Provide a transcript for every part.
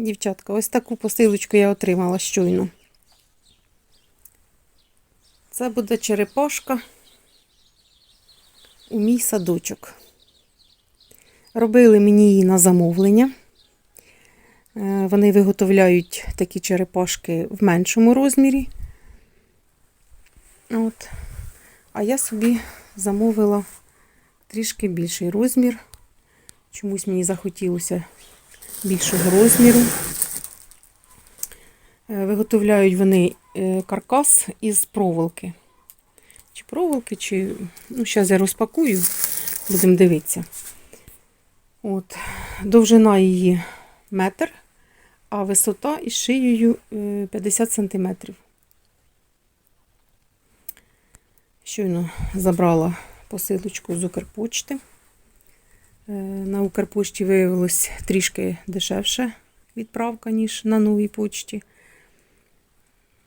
Дівчатка, ось таку посилочку я отримала щойно. Це буде черепашка у мій садочок. Робили мені її на замовлення. Е, Вони виготовляють такі черепашки в меншому розмірі. От. А я собі замовила трішки більший розмір. Чомусь мені захотілося більшого розміру. Е, Виготовляють вони е, каркас із проволоки. Чи проволоки, чи. Ну, зараз я розпакую, будемо дивитися. От. Довжина її метр, а висота із шиєю е, 50 см. Щойно забрала посилочку з Укрпочти. Е, На Укрпошті виявилось трішки дешевше відправка, ніж на новій почті.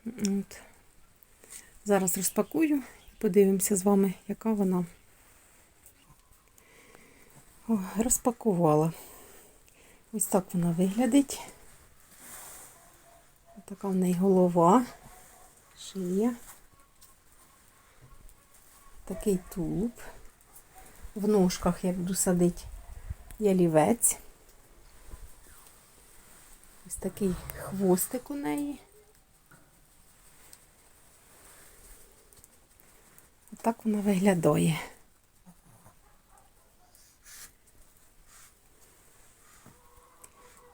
От. Зараз розпакую і подивимося з вами, яка вона. О, розпакувала. Ось так вона виглядить. Така в неї голова, шия. Такий тулуб. В ножках я буду садити ялівець. Ось такий хвостик у неї. Отак вона виглядає.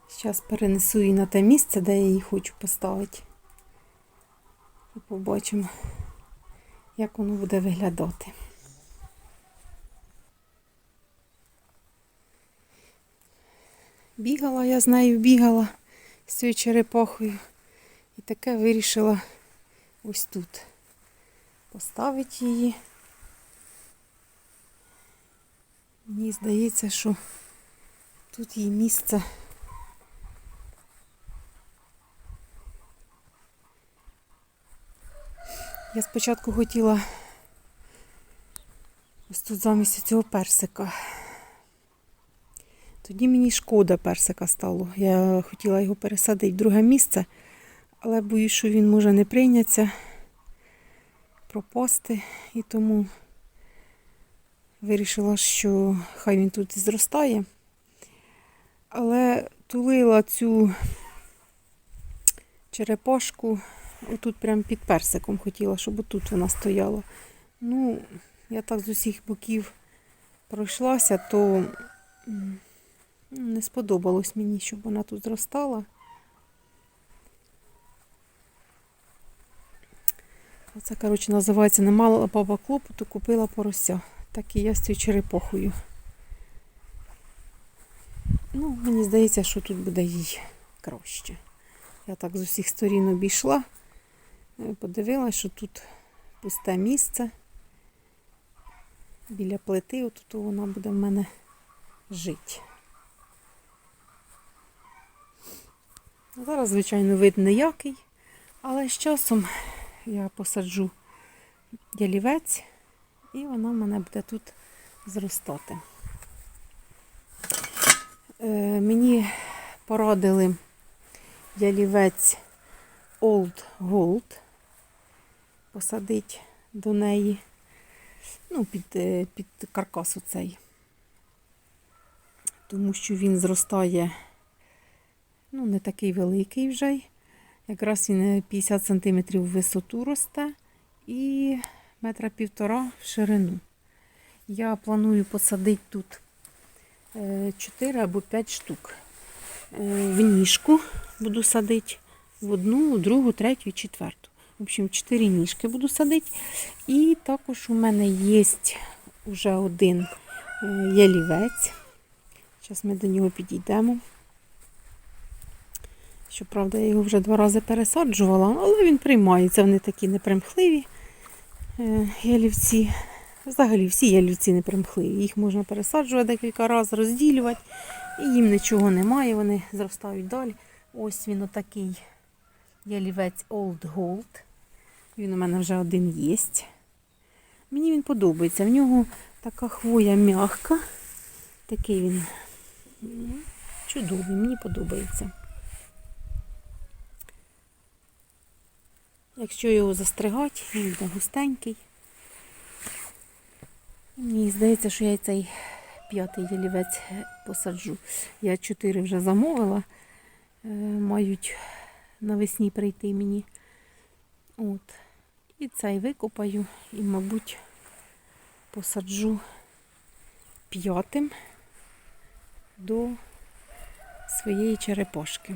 Зараз перенесу її на те місце, де я її хочу поставити. І побачимо, як воно буде виглядати. Бігала я з нею, бігала з цією черепахою. І таке вирішила ось тут поставити її. Мені здається, що тут її місце. Я спочатку хотіла ось тут замість цього персика. Тоді мені шкода персика стало. Я хотіла його пересадити в друге місце, але боюсь, що він може не прийнятися, пропасти, і тому вирішила, що хай він тут зростає. Але тулила цю черепашку отут прямо під персиком хотіла, щоб отут вона стояла. Ну, я так з усіх боків пройшлася, то не сподобалось мені, щоб вона тут зростала. Це, коротше, називається не мала баба клопоту, купила порося. Так і я з цією черепахою. Ну, мені здається, що тут буде їй краще. Я так з усіх сторін обійшла, е, подивилася, що тут пусте місце. Біля плити, отут вона буде в мене жити. Зараз, звичайно, вид ніякий, але з часом я посаджу ялівець і вона в мене буде тут зростати. Е, мені порадили ялівець Old Gold посадити до неї, ну, під, е, під каркас оцей. Тому що він зростає ну, не такий великий вже. Якраз він е, 50 см в висоту росте і метра півтора в ширину. Я планую посадити тут 4 або 5 штук. Е, В ніжку буду садити в одну, другу, третю і четверту. В общем, 4 ніжки буду садити. І також у мене є вже один е, ялівець. Зараз ми до нього підійдемо. Щоправда, я його вже два рази пересаджувала, але він приймається. Вони такі непримхливі е, ялівці. Взагалі всі ялівці непримхливі. Їх можна пересаджувати декілька разів, розділювати, і їм нічого немає, вони зростають далі. Ось він отакий ялівець Old Gold. Він у мене вже один є. Мені він подобається. В нього така хвоя м'яка. Такий він чудовий, мені подобається. Якщо його застригати, він буде густенький. І Мені здається, що я цей п'ятий ялівець посаджу. Я чотири вже замовила. Е, Мають навесні прийти мені. От. І цей викопаю і, мабуть, посаджу п'ятим до своєї черепашки.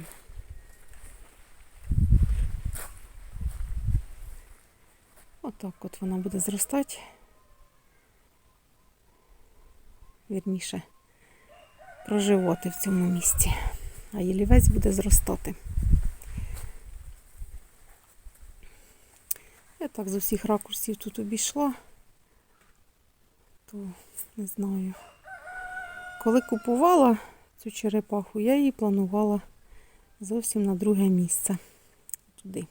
Отак от вона буде зростати. Вірніше, проживати в цьому місці. А ялівець буде зростати. Я так з усіх ракурсів тут обійшла, то не знаю. Коли купувала цю черепаху, я її планувала зовсім на друге місце. Туди.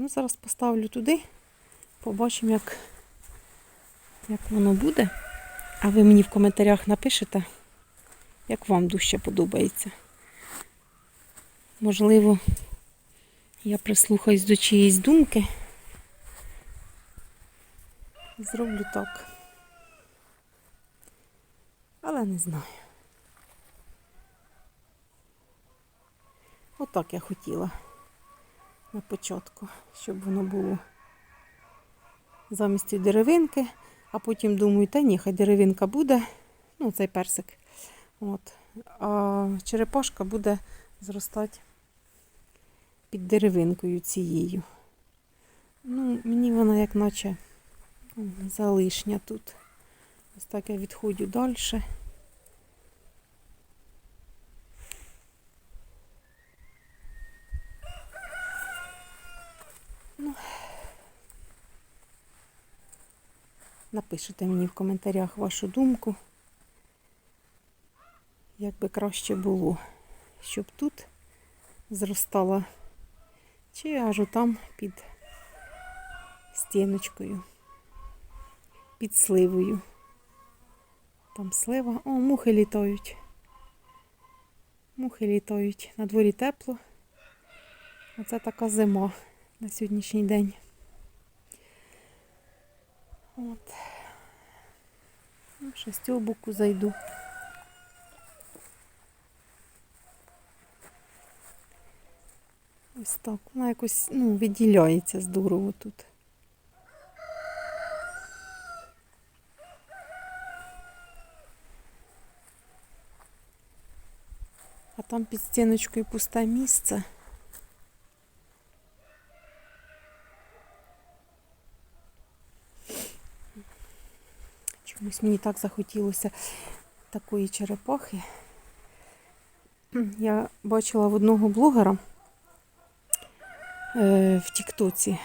Ну, зараз поставлю туди, побачимо, як, як воно буде. А ви мені в коментарях напишете, як вам дужче подобається. Можливо, я прислухаюсь до чиїсь думки. Зроблю так. Але не знаю. Отак я хотіла на початку, щоб воно було замість деревинки, а потім думаю, та ні, хай деревинка буде, ну, цей персик. От. А черепашка буде зростати під деревинкою цією. Ну, мені вона як наче залишня тут. Ось так я відходжу далі. Напишите мені в коментарях вашу думку, як би краще було, щоб тут зростала чи аж там під стіночкою, під сливою. Там слива. О, мухи літають. Мухи літають. На дворі тепло. Оце така зима на сьогоднішній день. От. Ну, ще з цього боку зайду. Ось так. Вона якось ну, виділяється здорово тут. А там під стіночкою пусте місце. Чомусь мені так захотілося такої черепахи. Я бачила в одного блогера е, в Тіктоці.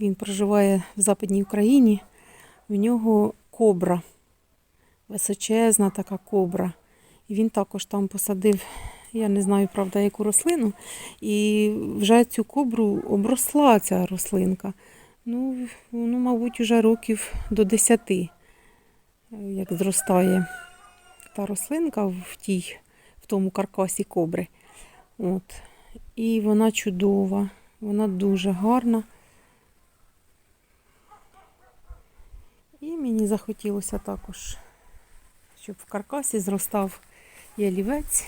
Він проживає в Западній Україні. В нього кобра. Височезна така кобра. І він також там посадив, я не знаю, правда, яку рослину. І вже цю кобру обросла ця рослинка. Ну, ну, мабуть, вже років до 10, е, як зростає та рослинка в тій, в тому каркасі кобри. От. І вона чудова, вона дуже гарна. І мені захотілося також, щоб в каркасі зростав ялівець.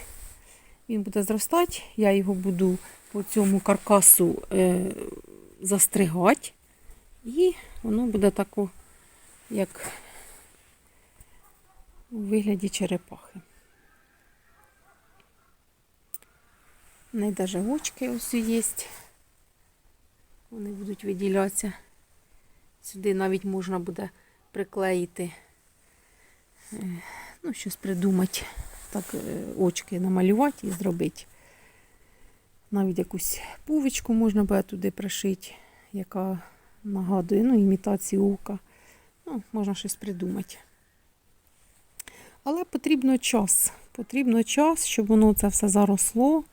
Він буде зростати, я його буду по цьому каркасу е, застригати. І воно буде тако, як у вигляді черепахи. В неї навіть очки ось є. Вони будуть виділятися. Сюди навіть можна буде приклеїти, е, ну, щось придумати, так е, очки намалювати і зробити. Навіть якусь пувичку можна буде туди пришити, яка нагадує, ну, імітацію ока. Ну, можна щось придумати. Але потрібно час. Потрібно час, щоб воно це все заросло.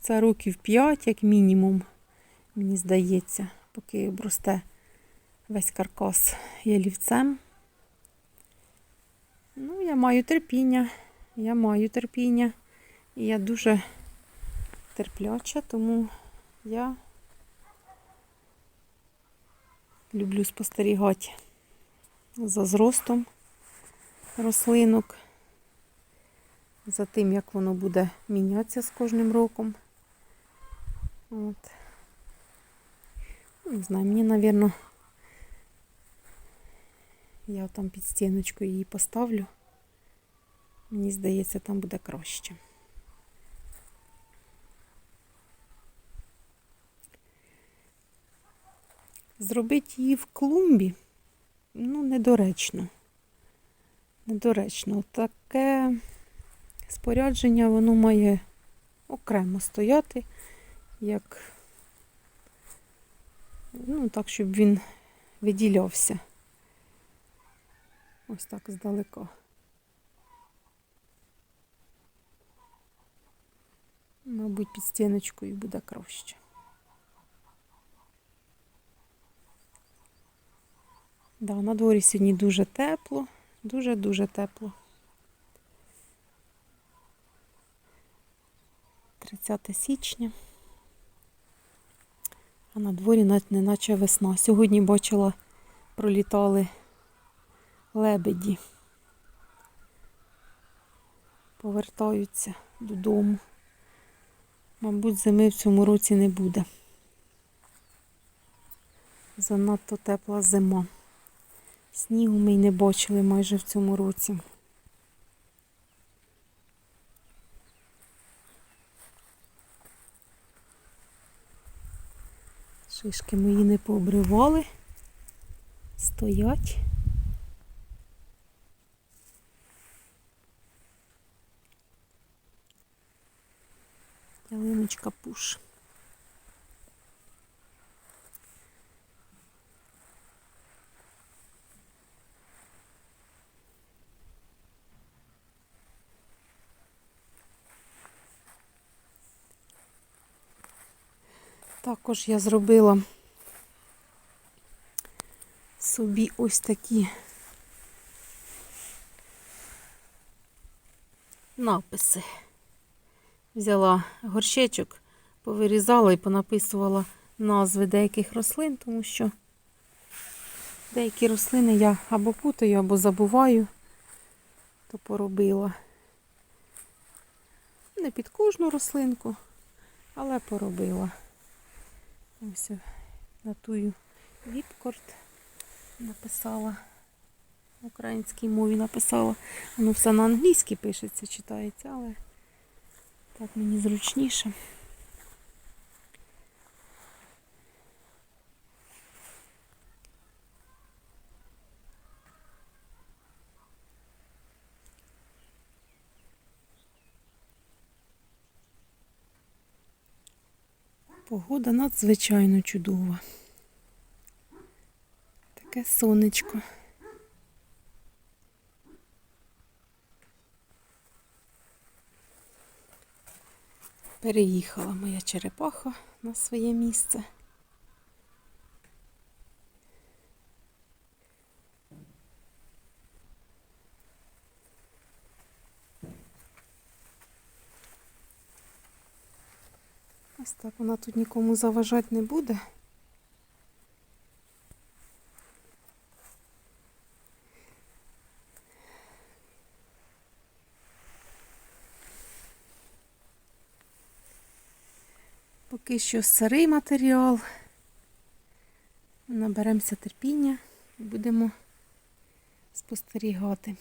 Це років 5, як мінімум, мені здається, поки обросте весь каркас ялівцем. Ну, я маю терпіння, я маю терпіння. І я дуже терпляча, тому я люблю спостерігати за зростом рослинок, за тим, як воно буде мінятися з кожним роком. От. Не знаю, мені, мабуть, я там під стіночкою її поставлю. Мені здається, там буде краще. Зробити її в клумбі, ну, недоречно. Недоречно. Таке спорядження, воно має окремо стояти, як, ну, так, щоб він виділявся. Ось так здалека. Мабуть, під стіночкою буде краще. Да, на дворі сьогодні дуже тепло, дуже-дуже тепло. 30 січня. А на дворі навіть не наче весна. Сьогодні бачила, пролітали лебеді. Повертаються додому. Мабуть, зими в цьому році не буде. Занадто тепла зима. Снігу ми й не бачили майже в цьому році. Шишки мої не пообривали. Стоять. Ялиночка пуш. Також я зробила собі ось такі написи. Взяла горщечок, повирізала і понаписувала назви деяких рослин, тому що деякі рослини я або путаю, або забуваю, то поробила. Не під кожну рослинку, але поробила. Ось на тую віпкорт написала. В українській мові написала. Воно все на англійській пишеться, читається, але так мені зручніше. Погода надзвичайно чудова. Таке сонечко. Переїхала моя черепаха на своє місце. Ось так вона тут нікому заважати не буде. Поки що сирий матеріал. Наберемося терпіння і будемо спостерігати.